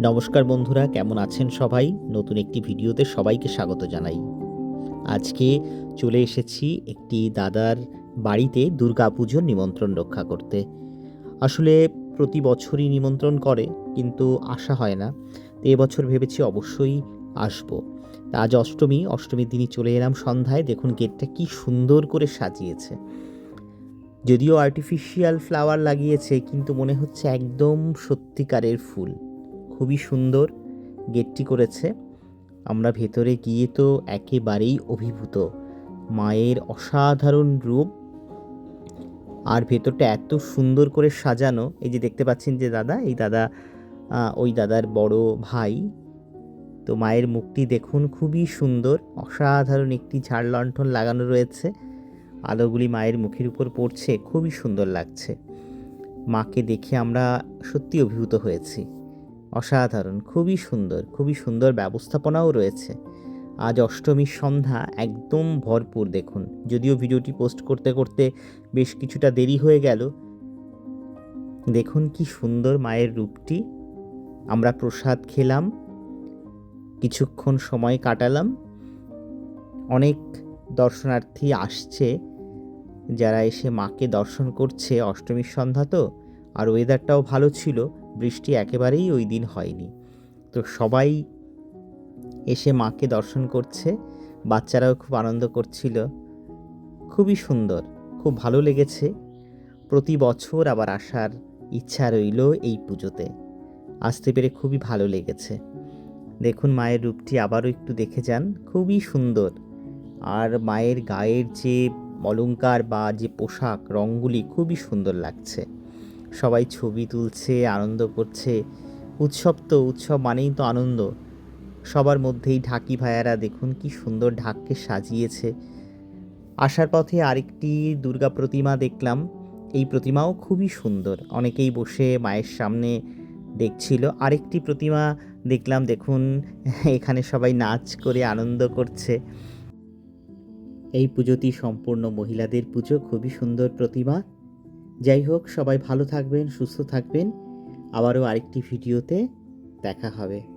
নমস্কার বন্ধুরা, কেমন আছেন সবাই? নতুন একটি ভিডিওতে সবাইকে স্বাগত জানাই। আজকে চলে এসেছি একটি দাদার বাড়িতে দুর্গাপুজোর নিমন্ত্রণ রক্ষা করতে। আসলে প্রতি বছরই নিমন্ত্রণ করে, কিন্তু আসা হয় না। তো এবছর ভেবেছি অবশ্যই আসব। তা আজ অষ্টমী, অষ্টমীর দিনই চলে এলাম সন্ধ্যায়। দেখুন, গেটটা কি সুন্দর করে সাজিয়েছে। যদিও আর্টিফিশিয়াল ফ্লাওয়ার লাগিয়েছে, কিন্তু মনে হচ্ছে একদম সত্যিকারের ফুল। খুবই সুন্দর গেটটি করেছে। আমরা ভেতরে গিয়ে তো একেবারেই অভিভূত। মায়ের অসাধারণ রূপ। আর ভেতরটা এত সুন্দর করে সাজানো। এই যে দেখতে পাচ্ছেন যে দাদা, এই দাদা ওই দাদার বড় ভাই। তো মায়ের মুখটি দেখুন খুবই সুন্দর। অসাধারণ একটি ঝাড় লণ্ঠন লাগানো রয়েছে। আলোগুলি মায়ের মুখের উপর পড়ছে, খুবই সুন্দর লাগছে। মাকে দেখে আমরা সত্যি অভিভূত হয়েছি। অসাধারণ, খুবই সুন্দর খুবই সুন্দর ব্যবস্থাপনাও রয়েছে। আজ অষ্টমীর সন্ধ্যা, একদম ভরপুর, দেখুন। যদিও ভিডিওটি পোস্ট করতে করতে বেশ কিছুটা দেরি হয়ে গেল, দেখুন কি সুন্দর মায়ের রূপটি। আমরা প্রসাদ খেলাম, কিছুক্ষণ সময় কাটালাম। অনেক দর্শনার্থী আসছে, যারা এসে মাকে দর্শন করছে অষ্টমীর সন্ধ্যা তো, আর ওয়েদারটাও ভালো ছিল। বৃষ্টি একেবারেই ওই দিন হয়নি। তো সবাই এসে মাকে দর্শন করছে, বাচ্চারাও খুব আনন্দ করছিল। খুবই সুন্দর, খুব ভালো লেগেছে। প্রতি বছর আবার আসার ইচ্ছা রইল এই পুজোতে। আসতে পেরে খুবই ভালো লেগেছে। দেখুন মায়ের রূপটি আবারও একটু দেখে যান, খুবই সুন্দর। আর মায়ের গায়ের যে অলঙ্কার বা যে পোশাক, রঙগুলি খুবই সুন্দর লাগছে। সবাই ছবি তুলছে, আনন্দ করছে। উৎসব তো, উৎসব মানেই তো আনন্দ। সবার মধ্যেই ঢাকি ভাইয়ারা দেখুন কি সুন্দর ঢাককে সাজিয়েছে। আসার পথে আরেকটি দুর্গা প্রতিমা দেখলাম। এই প্রতিমাও খুবই সুন্দর। অনেকেই বসে মায়ের সামনে দেখছিল। আরেকটি প্রতিমা দেখলাম, দেখুন, এখানে সবাই নাচ করে, আনন্দ করছে। এই পুজোটি সম্পূর্ণ মহিলাদের পুজো। খুবই সুন্দর প্রতিমা। যাই হোক সবাই ভালো থাকবেন সুস্থ থাকবেন। আবারও আরেকটি ভিডিওতে দেখা হবে।